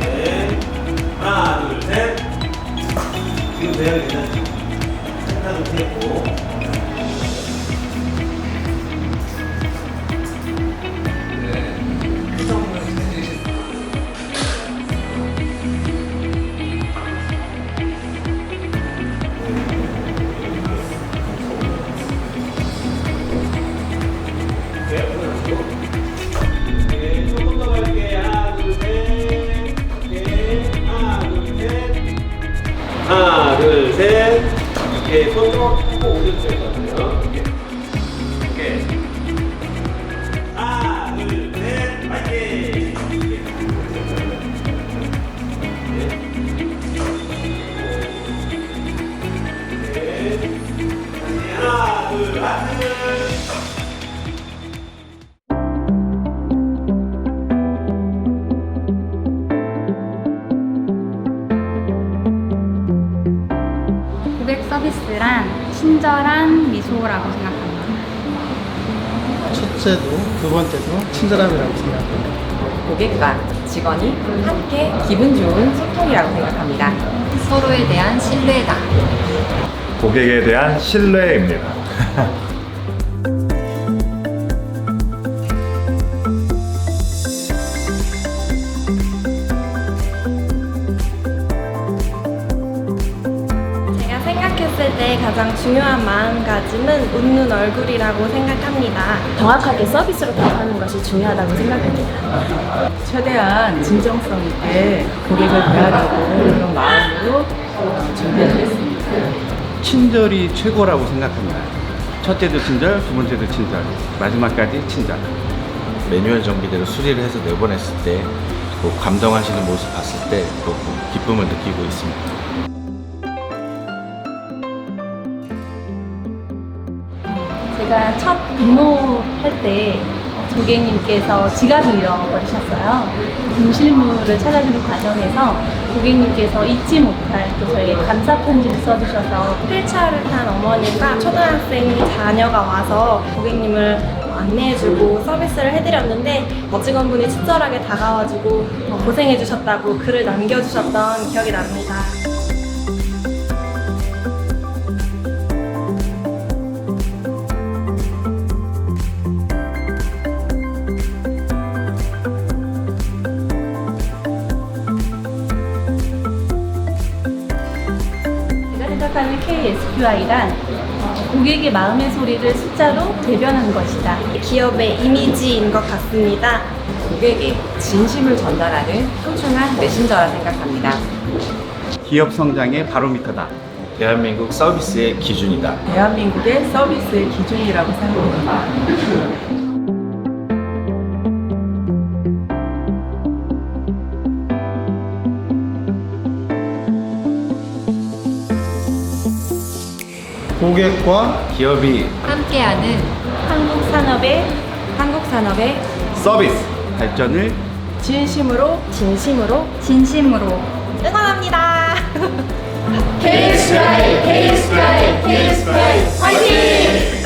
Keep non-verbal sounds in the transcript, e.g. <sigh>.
네. 하나, 둘, 셋. 지금 돼야 괜찮죠? たる稽古を 오케이. 손 조금 꼭 올려주셔야 되거든요. 오케이. 오케이. 하나, 둘, 셋. 파이팅! 오케이. 네. 하나, 둘, 하트. 서비스란 친절한 미소라고 생각합니다. 첫째도 두 번째도 친절함이라고 생각합니다. 고객과 직원이 함께 기분 좋은 소통이라고 생각합니다. 서로에 대한 신뢰다. 고객에 대한 신뢰입니다. <laughs> 가장 중요한 마음가짐은 웃는 얼굴이라고 생각합니다. 정확하게 서비스로 답하는 것이 중요하다고 생각합니다. 최대한 진정성 있게 고객을 대하려고 그런 마음으로 어, 준비를 했습니다. 친절이 최고라고 생각합니다. 첫째도 친절, 두 번째도 친절, 마지막까지 친절. 매뉴얼 정비대로 수리를 해서 내보냈을 때, 그 감동하시는 모습 봤을 때, 그 기쁨을 느끼고 있습니다. 제가 첫 근무할 때 고객님께서 지갑을 잃어버리셨어요. 분실물을 찾아주는 과정에서 고객님께서 잊지 못할 또 저에게 감사 편지를 써주셔서 휠체어를 탄 어머님과 초등학생 자녀가 와서 고객님을 안내해주고 서비스를 해드렸는데 직원분이 친절하게 다가와주고 어, 고생해주셨다고 글을 남겨주셨던 기억이 납니다. 생각하는 KSQI란 고객의 마음의 소리를 숫자로 대변하는 것이다. 기업의 이미지인 것 같습니다. 고객의 진심을 전달하는 소중한 메신저라 생각합니다. 기업 성장의 바로미터다. 대한민국 서비스의 기준이다. 대한민국의 서비스의 기준이라고 생각합니다. 고객과 기업이 함께하는 한국 산업의 한국 산업의 서비스 발전을 진심으로 진심으로 진심으로 응원합니다. <laughs> KSI, KSI, KSI, 화이팅!